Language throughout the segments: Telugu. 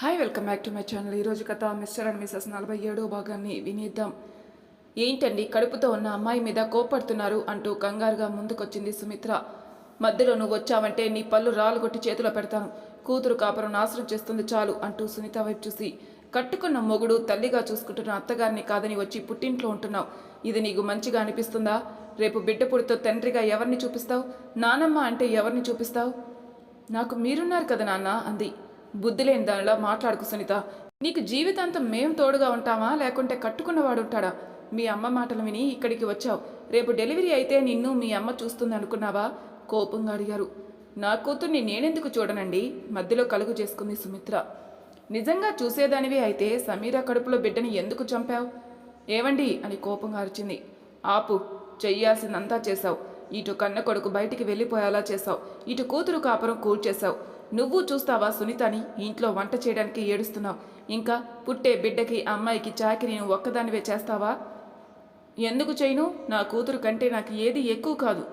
Hi welcome back to my channel ఈరోజు కథ మిస్టర్ అండ్ మిస్సెస్ నలభై ఏడో భాగాన్ని వినేద్దాం. ఏంటండి? కడుపుతో ఉన్న అమ్మాయి మీద కోపడుతున్నారు అంటూ కంగారుగా ముందుకొచ్చింది సుమిత్ర. మధ్యలో నువ్వు వచ్చావంటే నీ పళ్ళు రాలుగొట్టి చేతిలో పెడతాను కూతురు కాపురం నాశనం చేస్తుంది చాలు అంటూ సునీత వైపు చూసి. కట్టుకున్న మొగుడు తల్లిగా చూసుకుంటున్న అత్తగారిని కాదని వచ్చి పుట్టింట్లో ఉంటున్నావు. ఇది నీకు మంచిగా అనిపిస్తుందా? రేపు బిడ్డ పుడితో తండ్రిగా ఎవరిని చూపిస్తావు? నానమ్మ అంటే ఎవరిని చూపిస్తావు? నాకు మీరున్నారు కదా నాన్న? అంది. బుద్ధి లేని దానిలా మాట్లాడుకు సునీత. నీకు జీవితాంతం మేం తోడుగా ఉంటామా? లేకుంటే కట్టుకున్నవాడు ఉంటాడా మీ అమ్మ మాటలు విని ఇక్కడికి వచ్చావు. రేపు డెలివరీ అయితే నిన్ను మీ అమ్మ చూస్తుంది అనుకున్నావా? కోపంగా అడిగారు. నా కూతుర్ని నేనెందుకు చూడనండి? మధ్యలో కలుగు చేసుకుంది సుమిత్ర. నిజంగా చూసేదానివి అయితే సమీర కడుపులో బిడ్డని ఎందుకు చంపావు? ఏవండి? అని కోపంగా అరిచింది. ఆపు చెయ్యాల్సిందంతా చేశావు. ఇటు కన్న కొడుకు బయటికి వెళ్ళిపోయేలా చేశావు. ఇటు కూతురు కాపురం కూల్చేశావు. నువ్వు చూస్తావా సునీతని? ఇంట్లో వంట చేయడానికి ఏడుస్తున్నావు. ఇంకా పుట్టే బిడ్డకి అమ్మాయికి చాకి నువ్వు ఒక్కదానివే చేస్తావా? ఎందుకు చేయను? నా కూతురు కంటే నాకు ఏది ఎక్కువ కాదు.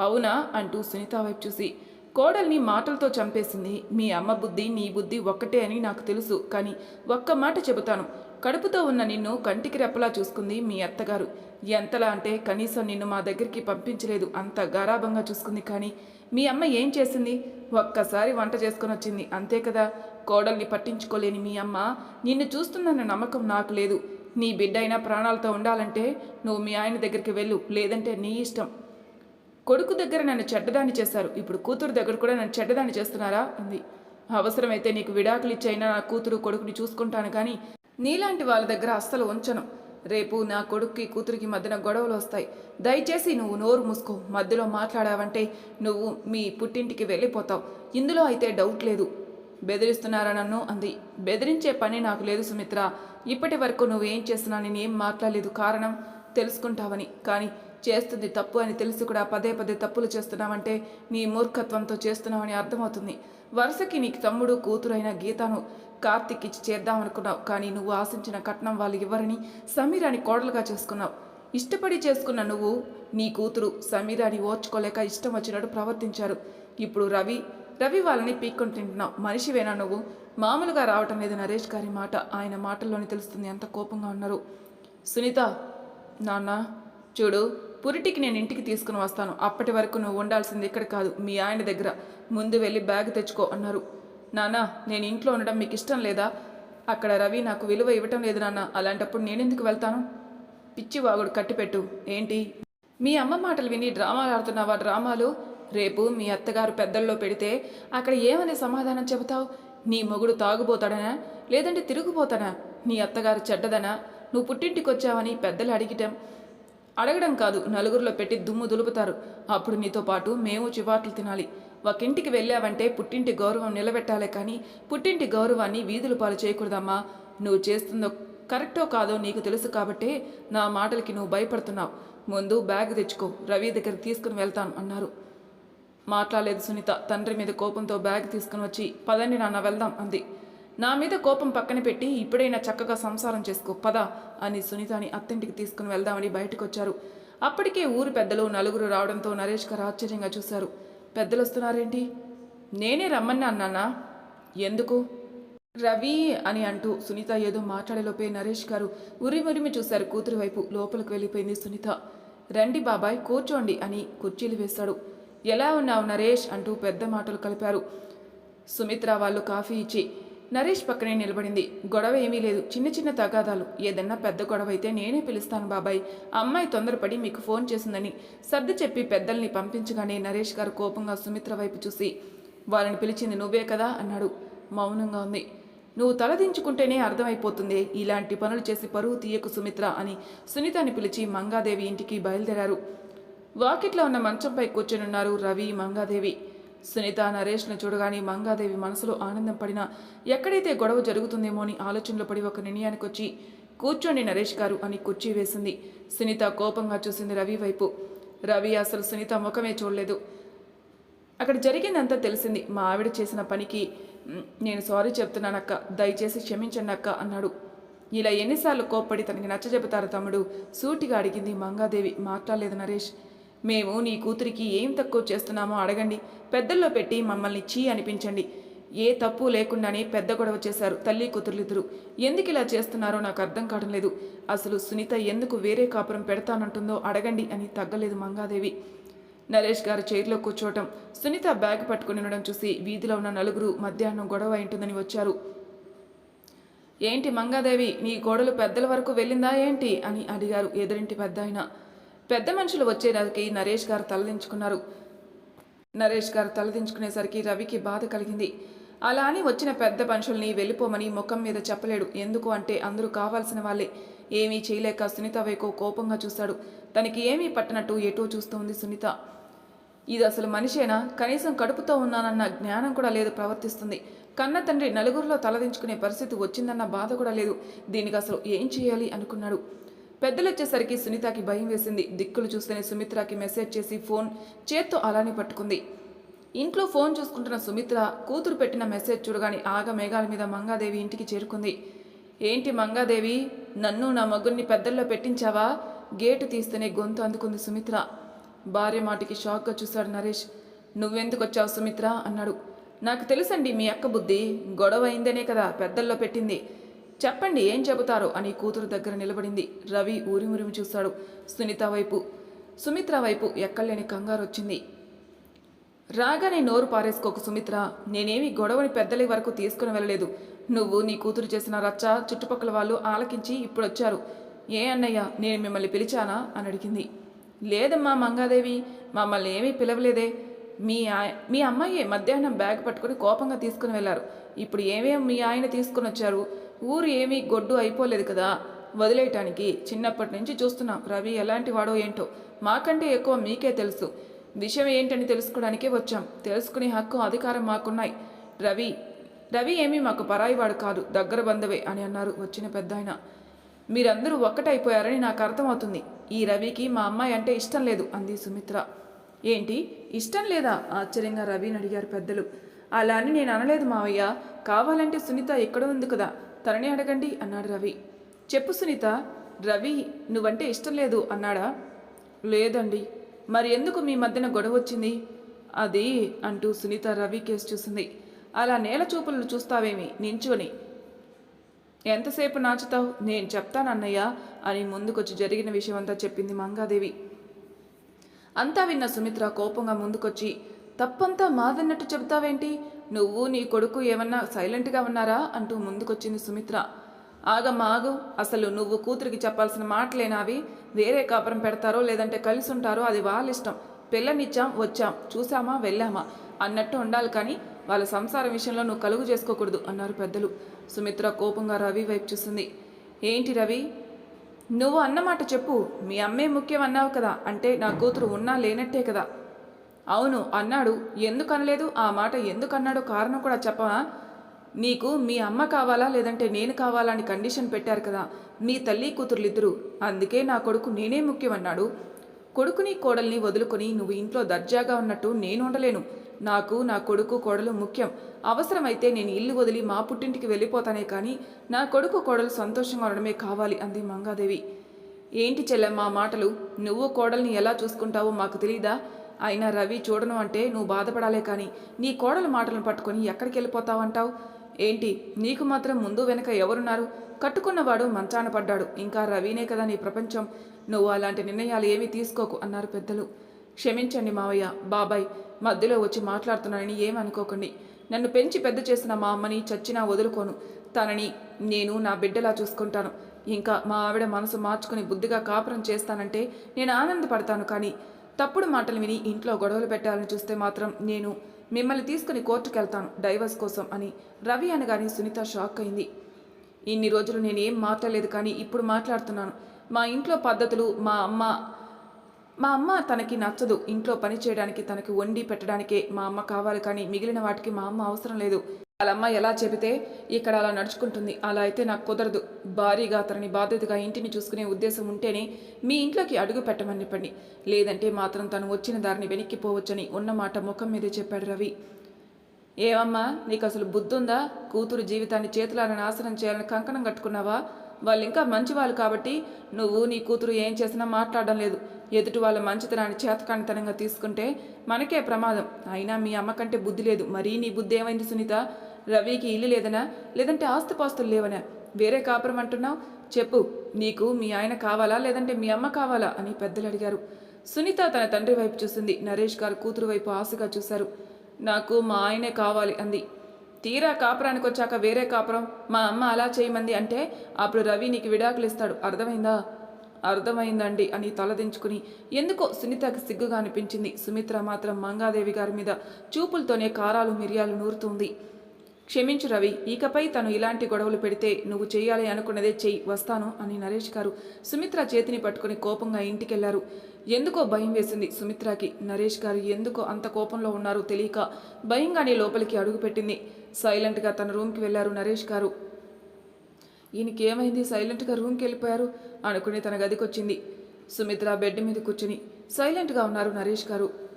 అవునా? అంటూ సునీత వైపు చూసి. కోడల్ని మాటలతో చంపేసింది. మీ అమ్మ బుద్ధి నీ బుద్ధి ఒక్కటే అని నాకు తెలుసు. కానీ ఒక్క మాట చెబుతాను. కడుపుతో ఉన్న నిన్ను కంటికి రెప్పలా చూసుకుంది మీ అత్తగారు. ఎంతలా అంటే కనీసం నిన్ను మా దగ్గరికి పంపించలేదు. అంత గారాభంగా చూసుకుంది కానీ మీ అమ్మ ఏం చేసింది? ఒక్కసారి వంట చేసుకొని వచ్చింది. అంతే కదా? కోడల్ని పట్టించుకోలేని మీ అమ్మ. నిన్ను చూస్తుందన్న నమ్మకం నాకు లేదు. నీ బిడ్డ అయినా ప్రాణాలతో ఉండాలంటే నువ్వు మీ ఆయన దగ్గరికి వెళ్ళు. లేదంటే నీ ఇష్టం. కొడుకు దగ్గర నన్ను చెడ్డదాన్ని చేశారు. ఇప్పుడు కూతురు దగ్గర కూడా నన్ను చెడ్డదాన్ని చేస్తున్నారా? అంది. అవసరమైతే నీకు విడాకులు ఇచ్చైనా నా కూతురు కొడుకుని చూసుకుంటాను కానీ నీలాంటి వాళ్ళ దగ్గర అస్సలు ఉంచను. రేపు నా కొడుక్కి కూతురికి మధ్యన గొడవలు వస్తాయి. దయచేసి నువ్వు నోరు మూసుకో. మధ్యలో మాట్లాడావంటే నువ్వు మీ పుట్టింటికి వెళ్ళిపోతావు. ఇందులో అయితే డౌట్ లేదు. బెదిరిస్తున్నారా నన్ను? అంది. బెదిరించే పని నాకు లేదు సుమిత్ర. ఇప్పటి వరకు నువ్వేం చేస్తున్నా నేను ఏం మాట్లాడలేదు. కారణం తెలుసుకుంటావని. కానీ చేస్తుంది తప్పు అని తెలిసి కూడా పదే పదే తప్పులు చేస్తున్నావంటే నీ మూర్ఖత్వంతో చేస్తున్నావని అర్థమవుతుంది. వరుసకి నీకు తమ్ముడు కూతురైన గీతను కార్తిక్ ఇచ్చి చేద్దామనుకున్నావు కానీ నువ్వు ఆశించిన కట్నం వాళ్ళు ఇవ్వరని సమీరాని కోడలుగా చేసుకున్నావు. ఇష్టపడి చేసుకున్న నువ్వు నీ కూతురు సమీరాని ఓర్చుకోలేక ఇష్టం వచ్చినట్టు ప్రవర్తించారు. ఇప్పుడు రవి రవి వాళ్ళని పీక్కొని తింటున్నావు. మనిషివేనా నువ్వు? మామూలుగా రావటం లేదు నరేష్ గారి మాట. ఆయన మాటల్లోనే తెలుస్తుంది ఎంత కోపంగా ఉన్నారు. సునీత నాన్న చూడు పురిటికి నేను ఇంటికి తీసుకుని వస్తాను. అప్పటి వరకు నువ్వు ఉండాల్సింది ఇక్కడ కాదు మీ ఆయన దగ్గర. ముందు వెళ్ళి బ్యాగ్ తెచ్చుకో అన్నారు. నానా నేను ఇంట్లో ఉండడం మీకు ఇష్టం లేదా? అక్కడ రవి నాకు విలువ ఇవ్వటం లేదు నాన్న అలాంటప్పుడు నేనెందుకు వెళ్తాను? పిచ్చి వాగుడు కట్టిపెట్టు ఏంటి? మీ అమ్మ మాటలు విని డ్రామాలు ఆడుతున్నావా డ్రామాలు? రేపు మీ అత్తగారు పెద్దల్లో పెడితే అక్కడ ఏమని సమాధానం చెబుతావు? నీ మొగుడు తాగుబోతాడనా? లేదంటే తిరుగుపోతానా నీ అత్తగారు చెడ్డదనా? నువ్వు పుట్టింటికి వచ్చావని పెద్దలు అడిగటం. అడగడం కాదు నలుగురిలో పెట్టి దుమ్ము దులుపుతారు. అప్పుడు నీతో పాటు మేము చివాట్లు తినాలి. ఒకింటికి వెళ్ళావంటే పుట్టింటి గౌరవం నిలబెట్టాలే కానీ పుట్టింటి గౌరవాన్ని వీధులు పాలు చేయకూడదమ్మా. నువ్వు చేస్తుందో కరెక్టో కాదో నీకు తెలుసు కాబట్టే నా మాటలకి నువ్వు భయపడుతున్నావు. ముందు బ్యాగ్ తెచ్చుకో రవి దగ్గరికి తీసుకుని వెళ్తాను అన్నారు. మాట్లాడలేదు సునీత తండ్రి మీద కోపంతో బ్యాగ్ తీసుకుని వచ్చి పదండి నాన్న వెళ్దాం అంది. నా మీద కోపం పక్కన పెట్టి ఇప్పుడైనా చక్కగా సంసారం చేసుకో పద అని సునీతని అత్తింటికి తీసుకుని వెళ్దామని బయటకు వచ్చారు అప్పటికే ఊరు పెద్దలు నలుగురు రావడంతో నరేష్ గారు ఆశ్చర్యంగా చూశారు. పెద్దలు వస్తున్నారేంటి నేనే రమ్మన్నా అన్నానా? ఎందుకు? రవి అని అంటూ సునీత ఏదో మాట్లాడేలోపే నరేష్ గారు ఉరిమురిమి చూశారు కూతురు వైపు. లోపలికి వెళ్ళిపోయింది సునీత. రండి బాబాయ్ కూర్చోండి అని కుర్చీలు వేశాడు. ఎలా ఉన్నావు నరేష్ అంటూ పెద్ద మాటలు కలిపారు. సుమిత్ర వాళ్ళు కాఫీ ఇచ్చి నరేష్ పక్కనే నిలబడింది. గొడవ ఏమీ లేదు. చిన్న చిన్న తగాదాలు. ఏదన్నా పెద్ద గొడవ అయితే నేనే పిలుస్తాను బాబాయ్. అమ్మాయి తొందరపడి మీకు ఫోన్ చేసిందని సర్ది చెప్పి పెద్దల్ని పంపించగానే నరేష్ గారు కోపంగా సుమిత్ర వైపు చూసి వాళ్ళని పిలిచింది నువ్వే కదా? అన్నాడు. మౌనంగా ఉంది. నువ్వు తలదించుకుంటేనే అర్థమైపోతుంది. ఇలాంటి పనులు చేసి పరువు తీయకు సుమిత్ర అని సునీతని పిలిచి మంగాదేవి ఇంటికి బయలుదేరారు. వాకిట్లో ఉన్న మంచంపై కూర్చొనున్నారు రవి మంగాదేవి. సునీత నరేష్ను చూడగానే మంగాదేవి మనసులో ఆనందం పడినా ఎక్కడైతే గొడవ జరుగుతుందేమో అని ఆలోచనలో పడి ఒక నిర్ణయానికి వచ్చి కూర్చోండి నరేష్ గారు అని కుర్చీ వేసింది. సునీత కోపంగా చూసింది రవి వైపు. రవి అసలు సునీత ముఖమే చూడలేదు. అక్కడ జరిగిందంతా తెలిసింది. మా ఆవిడ చేసిన పనికి నేను సారీ చెప్తున్నానక్క. దయచేసి క్షమించండి అక్క అన్నాడు. ఇలా ఎన్నిసార్లు కోప్పడి తనకి నచ్చజెబుతారు తమ్ముడు సూటిగా అడిగింది మంగాదేవి. మాట్లాడలేదు నరేష్. మేము నీ కూతురికి ఏం తక్కువ చేస్తున్నామో అడగండి. పెద్దల్లో పెట్టి మమ్మల్ని చీ అనిపించండి. ఏ తప్పు లేకుండానే పెద్ద గొడవ చేశారు తల్లి కూతురులిద్దరు. ఎందుకు ఇలా చేస్తున్నారో నాకు అర్థం కావడం లేదు. అసలు సునీత ఎందుకు వేరే కాపురం పెడతానంటుందో అడగండి అని తగ్గలేదు మంగాదేవి. నరేష్ గారు చైర్లో కూర్చోవటం సునీత బ్యాగ్ పట్టుకుని ఉండడం చూసి వీధిలో ఉన్న నలుగురు మధ్యాహ్నం గొడవ అయింటుందని వచ్చారు. ఏంటి మంగాదేవి నీ గోడలు పెద్దల వరకు వెళ్ళిందా ఏంటి? అని అడిగారు ఎదురింటి పెద్ద పెద్ద మనుషులు వచ్చేసరికి నరేష్ గారు తలదించుకున్నారు. నరేష్ గారు తలదించుకునేసరికి రవికి బాధ కలిగింది. అలా అని వచ్చిన పెద్ద మనుషుల్ని వెళ్ళిపోమని ముఖం మీద చెప్పలేడు. ఎందుకు అంటే అందరూ కావాల్సిన వాళ్ళే. ఏమీ చేయలేక సునీత వైపు కోపంగా చూశాడు. తనకి ఏమీ పట్టనట్టు ఎటో చూస్తోంది సునీత. ఇది అసలు మనిషేనా? కనీసం కడుపుతో ఉన్నానన్న జ్ఞానం కూడా లేదు ప్రవర్తిస్తుంది. కన్న తండ్రి నలుగురిలో తలదించుకునే పరిస్థితి వచ్చిందన్న బాధ కూడా లేదు. దీనికి అసలు ఏం చేయాలి అనుకున్నాడు. పెద్దలు వచ్చేసరికి సునీతకి భయం వేసింది. దిక్కులు చూస్తేనే సుమిత్రకి మెసేజ్ చేసి ఫోన్ చేత్తో అలానే పట్టుకుంది. ఇంట్లో ఫోన్ చూసుకుంటున్న సుమిత్ర కూతురు పెట్టిన మెసేజ్ చూడగానే ఆగ మేఘాల మీద మంగాదేవి ఇంటికి చేరుకుంది. ఏంటి మంగాదేవి? నన్ను నా మగుల్ని పెద్దల్లో పెట్టించావా? గేటు తీస్తేనే గొంతు అందుకుంది సుమిత్ర. భార్య మాటికి షాక్గా చూశాడు నరేష్. నువ్వెందుకు వచ్చావు సుమిత్ర? అన్నాడు. నాకు తెలుసండి మీ అక్క బుద్ధి. గొడవ అయిందనే కదా పెద్దల్లో పెట్టింది. చెప్పండి ఏం చెబుతారో అని కూతురు దగ్గర నిలబడింది. రవి ఊరిమురిమి చూశాడు సునీత వైపు సుమిత్ర వైపు ఎక్కలేని కంగారు వచ్చింది రాగానే నోరు పారేసుకోకు సుమిత్ర. నేనేమి గొడవని పెద్దల వరకు తీసుకుని వెళ్ళలేదు. నువ్వు నీ కూతురు చేసిన రచ్చ చుట్టుపక్కల వాళ్ళు ఆలకించి ఇప్పుడు వచ్చారు ఏ అన్నయ్య నేను మిమ్మల్ని పిలిచానా? అని అడిగింది. లేదమ్మా మంగాదేవి మమ్మల్ని ఏమీ పిలవలేదే. మీ ఆయ మీ అమ్మాయి మధ్యాహ్నం బ్యాగ్ పట్టుకుని కోపంగా తీసుకుని వెళ్ళారు ఇప్పుడు ఏమేమి మీ ఆయన తీసుకుని వచ్చారు ఊరు ఏమీ గొడ్డు అయిపోలేదు కదా? వదిలేయటానికి చిన్నప్పటి నుంచి చూస్తున్నాం. రవి ఎలాంటి వాడో ఏంటో? మాకంటే ఎక్కువ మీకే తెలుసు. విషయం ఏంటని తెలుసుకోవడానికే వచ్చాం. తెలుసుకునే హక్కు అధికారం మాకున్నాయి. రవి రవి ఏమీ మాకు పరాయివాడు కాదు దగ్గర బంధవే అని అన్నారు వచ్చిన పెద్ద ఆయన మీరందరూ ఒక్కటైపోయారని నాకు అర్థమవుతుంది. ఈ రవికి మా అమ్మాయి అంటే ఇష్టం లేదు అంది సుమిత్ర. ఏంటి? ఇష్టం లేదా? ఆశ్చర్యంగా రవిని అడిగారు పెద్దలు. అలా అని నేను అనలేదు మావయ్య. కావాలంటే సునీత ఎక్కడ ఉంది కదా. తనని అడగండి అన్నాడు రవి. చెప్పు సునీత రవి నువ్వంటే ఇష్టం లేదు అన్నాడా? లేదండి. మరి ఎందుకు మీ మధ్యన గొడవ వచ్చింది? అది అంటూ సునీత రవి కేసు చూసింది. అలా నేల చూపులను చూస్తావేమి? నించొని. ఎంతసేపు నాచుతావు? నేను చెప్తానన్నయ్య అని ముందుకొచ్చి జరిగిన విషయం అంతా చెప్పింది మంగాదేవి. అంతా విన్న సుమిత్ర కోపంగా ముందుకొచ్చి తప్పంతా మాదన్నట్టు చెబుతావేంటి? నువ్వు నీ కొడుకు ఏమన్నా సైలెంట్గా ఉన్నారా? అంటూ ముందుకొచ్చింది సుమిత్ర. ఆగమ్మా ఆగు. అసలు నువ్వు కూతురికి చెప్పాల్సిన మాటలేనావి వేరే కాపురం పెడతారో లేదంటే కలిసి ఉంటారో అది వాళ్ళ ఇష్టం. పిల్లనిచ్చాం వచ్చాం. చూసామా వెళ్ళామా? అన్నట్టు ఉండాలి కానీ వాళ్ళ సంసారం విషయంలో నువ్వు కలుగు చేసుకోకూడదు అన్నారు పెద్దలు. సుమిత్ర కోపంగా రవి వైపు చూసింది. ఏంటి రవి? నువ్వు అన్నమాట చెప్పు. మీ అమ్మే ముఖ్యం అన్నావు కదా. అంటే నా కూతురు ఉన్నా లేనట్టే కదా. అవును అన్నాడు. ఎందుకనలేదు? ఆ మాట ఎందుకన్నాడో కారణం కూడా చెప్పవా? నీకు మీ అమ్మ కావాలా? లేదంటే నేను కావాలా? అని కండిషన్ పెట్టారు కదా. మీ తల్లి కూతురులిద్దరూ. అందుకే నా కొడుకు నేనే ముఖ్యమన్నాడు. కొడుకుని కోడల్ని వదులుకొని నువ్వు ఇంట్లో దర్జాగా ఉన్నట్టు నేను ఉండలేను. నాకు నా కొడుకు కోడలు ముఖ్యం. అవసరమైతే నేను ఇల్లు వదిలి మా పుట్టింటికి వెళ్ళిపోతానే కానీ నా కొడుకు కోడలు సంతోషంగా ఉండడమే కావాలి అంది మంగాదేవి. ఏంటి చెల్లెమ్మ మాటలు? నువ్వు కోడల్ని ఎలా చూసుకుంటావో మాకు తెలీదా? అయినా రవి చూడను అంటే నువ్వు బాధపడాలే కానీ నీ కోడల మాటలను పట్టుకొని ఎక్కడికి వెళ్ళిపోతావంటావు? ఏంటి? నీకు మాత్రం ముందు వెనక ఎవరున్నారు? కట్టుకున్నవాడు మంచాన పడ్డాడు. ఇంకా రవినే కదా నీ ప్రపంచం. నువ్వు అలాంటి నిర్ణయాలు ఏమీ తీసుకోకు అన్నారు పెద్దలు. క్షమించండి మావయ్య బాబాయ్ మధ్యలో వచ్చి మాట్లాడుతున్నానని ఏమనుకోకండి నన్ను పెంచి పెద్ద చేసిన మా అమ్మని చచ్చినా వదులుకోను. తనని నేను నా బిడ్డలా చూసుకుంటాను. ఇంకా మా ఆవిడ మనసు మార్చుకుని బుద్ధిగా కాపురం చేస్తానంటే నేను ఆనందపడతాను కానీ తప్పుడు మాటలు విని ఇంట్లో గొడవలు పెట్టాలని చూస్తే మాత్రం నేను మిమ్మల్ని తీసుకుని కోర్టుకు వెళ్తాను డైవర్స్ కోసం అని రవి అనగానే సునీత షాక్ అయింది. ఇన్ని రోజులు నేనేం మాట్లాడలేదు కానీ ఇప్పుడు మాట్లాడుతున్నాను. మా ఇంట్లో పద్ధతులు మా అమ్మ మా అమ్మ తనకి నచ్చదు. ఇంట్లో పని చేయడానికి తనకి వండి పెట్టడానికే మా అమ్మ కావాలి కానీ మిగిలిన వాటికి మా అమ్మ అవసరం లేదు. వాళ్ళ అమ్మ ఎలా చెబితే ఇక్కడ అలా నడుచుకుంటుంది అలా అయితే నాకు కుదరదు. భారీగా అతని బాధ్యతగా ఇంటిని చూసుకునే ఉద్దేశం ఉంటేనే మీ ఇంట్లోకి అడుగు పెట్టమని చెప్పండి. లేదంటే మాత్రం తను వచ్చిన దారిని వెనక్కిపోవచ్చని ఉన్న మాట ముఖం మీదే చెప్పాడు రవి. ఏమమ్మా నీకు అసలు బుద్ధుందా? కూతురు జీవితాన్ని చేతులారా నాశనం చేయాలని కంకణం కట్టుకున్నావా? వాళ్ళు ఇంకా మంచి వాళ్ళు కాబట్టి నువ్వు నీ కూతురు ఏం చేసినా మాట్లాడడం లేదు. ఎదుటి వాళ్ళ మంచితనాన్ని చేతకానితనంగా తీసుకుంటే మనకే ప్రమాదం. అయినా మీ అమ్మ కంటే బుద్ధి లేదు. మరీ నీ బుద్ధి ఏమైంది సునీత? రవికి ఇల్లు లేదనా? లేదంటే ఆస్తిపాస్తులు లేవనా? వేరే కాపురం అంటున్నావు? చెప్పు నీకు మీ ఆయన కావాలా? లేదంటే మీ అమ్మ కావాలా? అని పెద్దలు అడిగారు. సునీత తన తండ్రి వైపు చూసింది. నరేష్ గారు కూతురు వైపు ఆశగా చూశారు. నాకు మా ఆయనే కావాలి అంది. తీరా కాపురానికి వచ్చాక వేరే కాపురం? మా అమ్మ అలా చేయమంది అంటే అప్పుడు రవి నీకు విడాకులు ఇస్తాడు. అర్థమైందా? అర్థమైందండి అని తలదించుకుని ఎందుకో సునీతకి సిగ్గుగా అనిపించింది. సుమిత్ర మాత్రం మంగాదేవి గారి మీద చూపులతోనే కారాలు మిరియాలు నూరుతుంది. క్షమించు రవి ఇకపై తను ఇలాంటి గొడవలు పెడితే నువ్వు చేయాలి అనుకున్నదే చెయ్యి వస్తాను అని నరేష్ గారు సుమిత్ర చేతిని పట్టుకుని కోపంగా ఇంటికెళ్ళారు. ఎందుకో భయం వేసింది సుమిత్రకి. నరేష్ గారు ఎందుకో అంత కోపంలో ఉన్నారో తెలియక భయంగానే లోపలికి అడుగుపెట్టింది. సైలెంట్గా తన రూమ్కి వెళ్ళారు నరేష్ గారు. ఈయనకి ఏమైంది సైలెంట్గా రూమ్కి వెళ్ళిపోయారు అనుకుని తన గదికొచ్చింది. సుమిత్ర బెడ్ మీద కూర్చుని సైలెంట్గా ఉన్నారు నరేష్ గారు.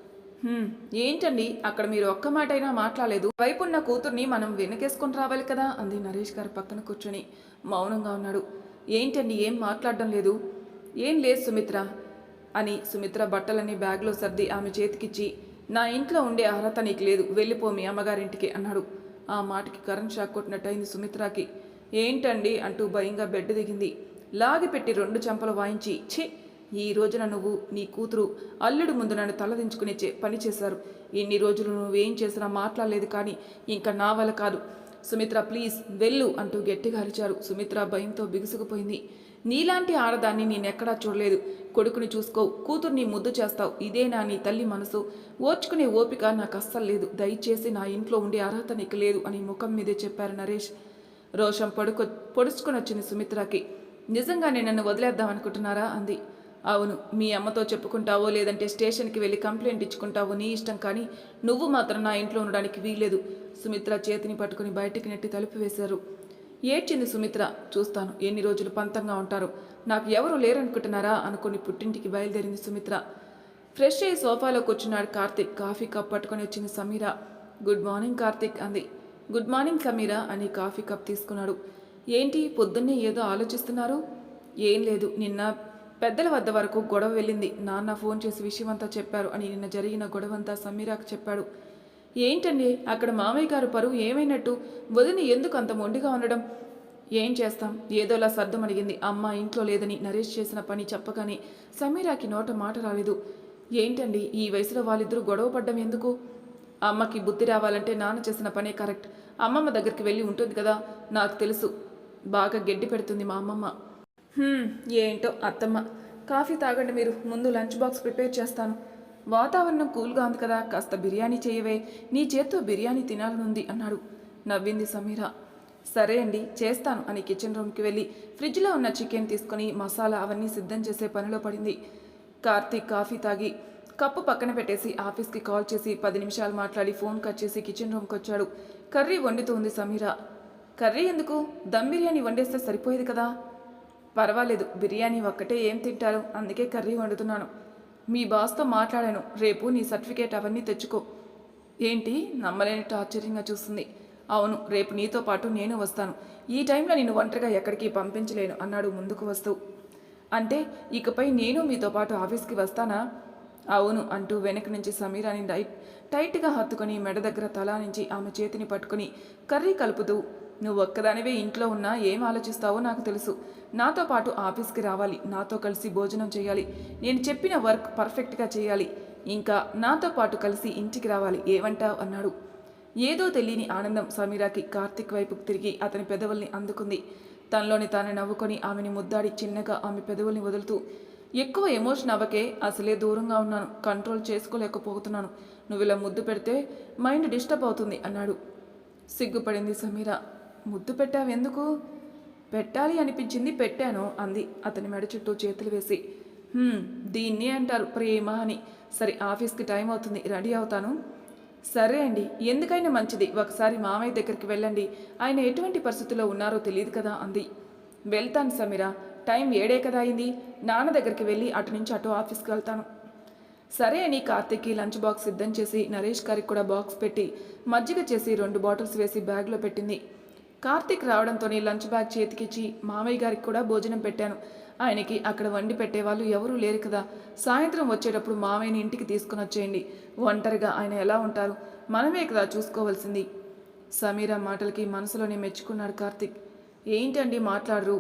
ఏంటండి? అక్కడ మీరు ఒక్క మాటైనా మాట్లాడలేదు. వైపున్న కూతుర్ని మనం వెనకేసుకొని రావాలి కదా? అంది నరేష్ గారు పక్కన కూర్చొని. మౌనంగా ఉన్నాడు. ఏంటండి? ఏం మాట్లాడడం లేదు? ఏం లేదు సుమిత్ర అని సుమిత్ర బట్టలని బ్యాగ్లో సర్ది ఆమె చేతికిచ్చి నా ఇంట్లో ఉండే అర్హత నీకు లేదు. వెళ్ళిపో మీ అమ్మగారింటికి అన్నాడు. ఆ మాటకి కరెంట్ షాక్ కొట్టినట్టయింది సుమిత్రకి. ఏంటండి? అంటూ భయంగా బెడ్ దిగింది. లాగిపెట్టి రెండు చెంపలు వాయించి ఛీ! ఈ రోజున నువ్వు నీ కూతురు అల్లుడు ముందు నన్ను తలదించుకునే చే పని చేశారు. ఇన్ని రోజులు నువ్వేం చేసినా మాట్లాడలేదు కానీ ఇంకా నా వల్ల కాదు. సుమిత్ర ప్లీజ్ వెళ్ళు అంటూ గట్టిగా అరిచారు. సుమిత్ర భయంతో బిగుసుకుపోయింది. నీలాంటి ఆడదాన్ని నేనెక్కడా చూడలేదు. కొడుకుని చూసుకో కూతుర్ని ముద్దు చేస్తావు. ఇదేనా నీ తల్లి మనసు. ఓర్చుకునే ఓపిక నాకు అస్సలు లేదు. దయచేసి నా ఇంట్లో ఉండే అర్హత నీకు లేదు అని ముఖం మీదే చెప్పారు నరేష్. రోషం పడుకో పొడుచుకొని వచ్చింది సుమిత్రకి. నిజంగానే నన్ను వదిలేద్దాం అనుకుంటున్నారా? అంది. అవును మీ అమ్మతో చెప్పుకుంటావో లేదంటే స్టేషన్కి వెళ్ళి కంప్లైంట్ ఇచ్చుకుంటావో నీ ఇష్టం కానీ నువ్వు మాత్రం నా ఇంట్లో ఉండడానికి వీల్లేదు. సుమిత్ర చేతిని పట్టుకుని బయటికి నెట్టి తలుపు వేశారు. ఏడ్చింది సుమిత్ర. చూస్తాను ఎన్ని రోజులు పంతంగా ఉంటారు. నాకు ఎవరు లేరనుకుంటున్నారా అనుకుని పుట్టింటికి బయలుదేరింది సుమిత్ర. ఫ్రెష్ అయ్యి సోఫాలో కూర్చున్నాడు కార్తిక్. కాఫీ కప్ పట్టుకొని వచ్చింది సమీర. గుడ్ మార్నింగ్ కార్తిక్ అంది. గుడ్ మార్నింగ్ సమీర అని కాఫీ కప్ తీసుకున్నాడు. ఏంటి పొద్దున్నే ఏదో ఆలోచిస్తున్నారు? ఏం లేదు నిన్న పెద్దల వద్ద వరకు గొడవ వెళ్ళింది. నాన్న ఫోన్ చేసి విషయమంతా చెప్పారు అని నిన్న జరిగిన గొడవంతా సమీరాకు చెప్పాడు. ఏంటండి? అక్కడ మామయ్య గారు పరువు ఏమైనట్టు? వదిన ఎందుకు అంత మొండిగా ఉండడం? ఏం చేస్తాం? ఏదోలా సర్దమడిగింది అమ్మ ఇంట్లో లేదని నరేష్ చేసిన పని చెప్పగానే సమీరాకి నోట మాట రాలేదు. ఏంటండి? ఈ వయసులో వాళ్ళిద్దరూ గొడవ పడ్డం ఎందుకు? అమ్మకి బుద్ధి రావాలంటే నాన్న చేసిన పనే కరెక్ట్. అమ్మమ్మ దగ్గరికి వెళ్ళి ఉంటుంది కదా? నాకు తెలుసు. బాగా గడ్డి పెడుతుంది మా అమ్మమ్మ. ఏంటో అత్తమ్మ. కాఫీ తాగండి మీరు. ముందు లంచ్ బాక్స్ ప్రిపేర్ చేస్తాను. వాతావరణం కూల్గా ఉంది కదా కాస్త బిర్యానీ చేయవే. నీ చేత్తో బిర్యానీ తినాలనుంది అన్నాడు. నవ్వింది సమీర. సరే అండి చేస్తాను అని కిచెన్ రూమ్కి వెళ్ళి ఫ్రిడ్జ్లో ఉన్న చికెన్ తీసుకొని మసాలా అవన్నీ సిద్ధం చేసే పనిలో పడింది. కార్తీక్ కాఫీ తాగి కప్పు పక్కన పెట్టేసి ఆఫీస్కి కాల్ చేసి పది నిమిషాలు మాట్లాడి ఫోన్ కట్ చేసి కిచెన్ రూమ్కి వచ్చాడు. కర్రీ వండుతూ ఉంది సమీర. కర్రీ ఎందుకు? దమ్ బిర్యానీ వండేస్తే సరిపోయేది కదా. పర్వాలేదు బిర్యానీ ఒక్కటే ఏం తింటారు? అందుకే కర్రీ వండుతున్నాను. మీ బాస్తో మాట్లాడాను. రేపు నీ సర్టిఫికేట్ అవన్నీ తెచ్చుకో. ఏంటి? నమ్మలేనట్టు ఆశ్చర్యంగా చూస్తుంది. అవును రేపు నీతో పాటు నేను వస్తాను. ఈ టైంలో నేను ఒంటరిగా ఎక్కడికి పంపించలేను అన్నాడు ముందుకు వస్తూ. అంటే ఇకపై నేను మీతో పాటు ఆఫీస్కి వస్తానా? అవును అంటూ వెనక నుంచి సమీరాని డైట్ టైట్గా హత్తుకొని మెడ దగ్గర తలా నుంచి ఆమె చేతిని పట్టుకొని కర్రీ కలుపుతూ నువ్వు ఒక్కదానివే ఇంట్లో ఉన్నా ఏం ఆలోచిస్తావో నాకు తెలుసు. నాతో పాటు ఆఫీస్కి రావాలి. నాతో కలిసి భోజనం చేయాలి. నేను చెప్పిన వర్క్ పర్ఫెక్ట్గా చేయాలి. ఇంకా నాతో పాటు కలిసి ఇంటికి రావాలి. ఏమంటావు? అన్నాడు. ఏదో తెలియని ఆనందం సమీరాకి కార్తిక్ వైపుకు తిరిగి అతని పెదవుల్ని అందుకుంది. తనలోని తాను నవ్వుకొని ఆమెని ముద్దాడి చిన్నగా ఆమె పెదవుల్ని వదులుతూ ఎక్కువ ఎమోషన్ అవ్వకే అసలే దూరంగా ఉన్నాను. కంట్రోల్ చేసుకోలేకపోతున్నాను. నువ్వు ఇలా ముద్దు పెడితే మైండ్ డిస్టర్బ్ అవుతుంది అన్నాడు. సిగ్గుపడింది సమీర. ముద్దు పెట్టావెందుకు? పెట్టాలి అనిపించింది పెట్టాను అంది. అతని మెడ చుట్టూ చేతులు వేసి. దీన్ని దీన్నే అంటారు ప్రేమ అని. సరే ఆఫీస్కి టైం అవుతుంది రెడీ అవుతాను. సరే అండి ఎందుకైనా మంచిది. ఒకసారి మామయ్య దగ్గరికి వెళ్ళండి. ఆయన ఎటువంటి పరిస్థితుల్లో ఉన్నారో తెలియదు కదా అంది. వెళ్తాను సమీరా టైం ఏడే కదా అయింది. నాన్న దగ్గరికి వెళ్ళి అటు నుంచి అటు ఆఫీస్కి వెళ్తాను. సరే అని కార్తీక్కి లంచ్ బాక్స్ సిద్ధం చేసి నరేష్ గారికి కూడా బాక్స్ పెట్టి మజ్జిగ చేసి రెండు బాటిల్స్ వేసి బ్యాగ్లో పెట్టింది. కార్తీక్ రావడంతోనే లంచ్ బ్యాగ్ చేతికిచ్చి మామయ్య గారికి కూడా భోజనం పెట్టాను. ఆయనకి అక్కడ వండి పెట్టేవాళ్ళు ఎవరూ లేరు కదా. సాయంత్రం వచ్చేటప్పుడు మామయ్యని ఇంటికి తీసుకుని వచ్చేయండి ఒంటరిగా ఆయన ఎలా ఉంటారు? మనమే కదా చూసుకోవాల్సింది. సమీర మాటలకి మనసులోనే మెచ్చుకున్నాడు కార్తీక్. ఏంటండి మాట్లాడరు?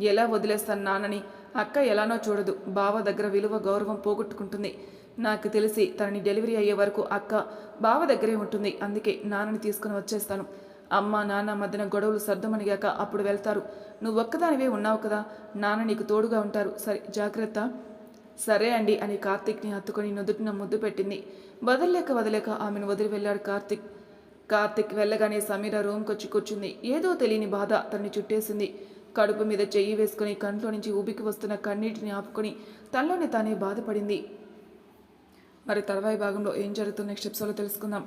ఎలా వదిలేస్తాను నాన్నని? అక్క ఎలానో చూడదు. బావ దగ్గర విలువ గౌరవం పోగొట్టుకుంటుంది. నాకు తెలిసి తనని డెలివరీ అయ్యే వరకు అక్క బావ దగ్గరే ఉంటుంది. అందుకే నాన్నని తీసుకుని వచ్చేస్తాను. అమ్మ నాన్న మధ్యన గొడవలు సర్దమణిగాక అప్పుడు వెళ్తారు. నువ్వు ఒక్కదానివే ఉన్నావు కదా నాన్న నీకు తోడుగా ఉంటారు. సరే జాగ్రత్త. సరే అండి అని కార్తిక్ని హత్తుకొని నుదుటిన ముద్దు పెట్టింది. వదలలేక వదలేక ఆమెను వదిలి వెళ్ళాడు కార్తిక్. కార్తిక్ వెళ్ళగానే సమీర రూమ్కొచ్చి కూర్చుంది. ఏదో తెలియని బాధ తనని చుట్టేసింది. కడుపు మీద చెయ్యి వేసుకుని కంట్లో నుంచి ఊబికి వస్తున్న కన్నీటిని ఆపుకొని తనలోనే తానే బాధపడింది. మరి తర్వాయి భాగంలో ఏం జరుగుతుందో నెక్స్ట్ ఎపిసోడ్లో తెలుసుకుందాం.